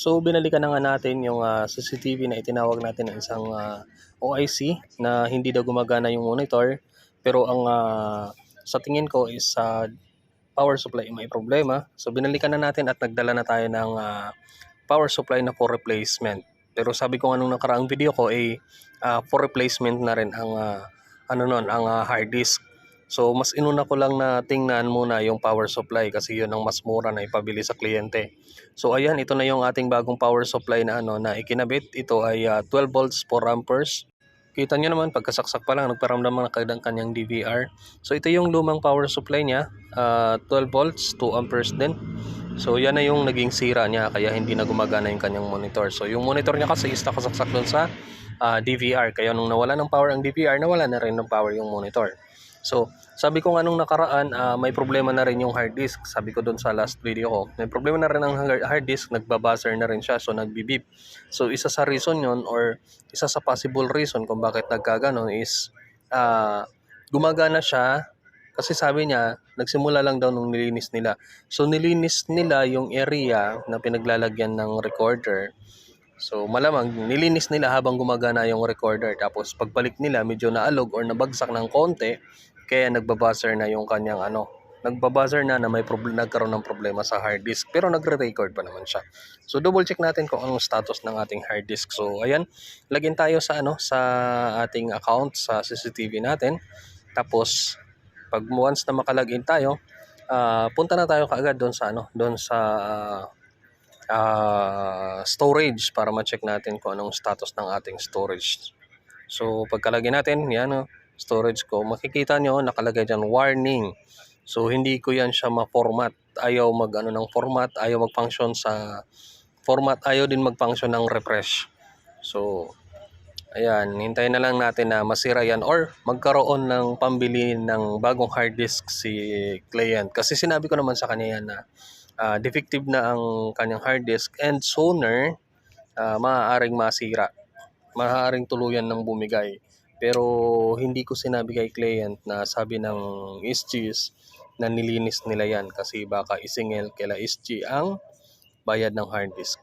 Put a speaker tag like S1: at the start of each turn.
S1: So binalikan na nga natin yung ah, CCTV na itinawag natin ng isang ah, OIC na hindi daw gumagana yung monitor pero ang ah, sa tingin ko is sa power supply may problema. So binalikan na natin at nagdala na tayo ng ah, power supply na for replacement. Pero sabi ko nga nung nakaraang video ko ay ah, for replacement na rin ang ah, ano nun, ang ah, hard disk. So mas inuna ko lang na tingnan muna yung power supply kasi yun ang mas mura na ipabili sa kliyente. So ayan, ito na yung ating bagong power supply na ano na ikinabit. Ito ay ah, 12 volts 4 amperes. Kita nyo naman, pagkasaksak pa lang, nagparamdam na kagad kanyang DVR. So ito yung lumang power supply niya, ah, 12 volts 2 amperes din. So yan na yung naging sira niya kaya hindi na gumagana yung kanyang monitor. So yung monitor niya kasi is nakasaksak doon sa ah, DVR. Kaya nung nawala ng power ang DVR, nawala na rin ng power yung monitor. So, sabi ko nga nung nakaraan, ah, may problema na rin yung hard disk. Sabi ko doon sa last video ko, may problema na rin ang hard disk, nagbabuzzer na rin siya, so nagbibip. So, isa sa reason yon or isa sa possible reason kung bakit nagkaganon is ah, gumagana siya kasi sabi niya, nagsimula lang daw nung nilinis nila. So, nilinis nila yung area na pinaglalagyan ng recorder. So, malamang nilinis nila habang gumagana yung recorder. Tapos, pagbalik nila, medyo naalog or nabagsak ng konti. Kaya nagbabuzzer na yung kanyang ano, nagbabuzzer na na may problem, nagkaroon ng problema sa hard disk. Pero nagre-record pa naman siya. So, double check natin kung anong status ng ating hard disk. So, ayan, lagin tayo sa ano, sa ating account sa CCTV natin. Tapos, pag once na makalagin tayo, ah, punta na tayo kaagad doon sa ano, doon sa ah, ah, storage para ma-check natin kung anong status ng ating storage. So pagkalagay natin, yan o, storage ko, makikita nyo nakalagay dyan warning. So hindi ko yan siya ma-format. Ayaw mag ano ng format, ayaw mag-function sa format, ayaw din mag-function ng refresh. So ayan, hintayin na lang natin na masira yan or magkaroon ng pambili ng bagong hard disk si client. Kasi sinabi ko naman sa kanya yan na ah, defective na ang kanyang hard disk and sooner ah, maaaring masira. Maaaring tuluyan ng bumigay. Pero hindi ko sinabi kay client na sabi ng SGs na nilinis nila yan kasi baka isingil kila SG ang bayad ng hard disk.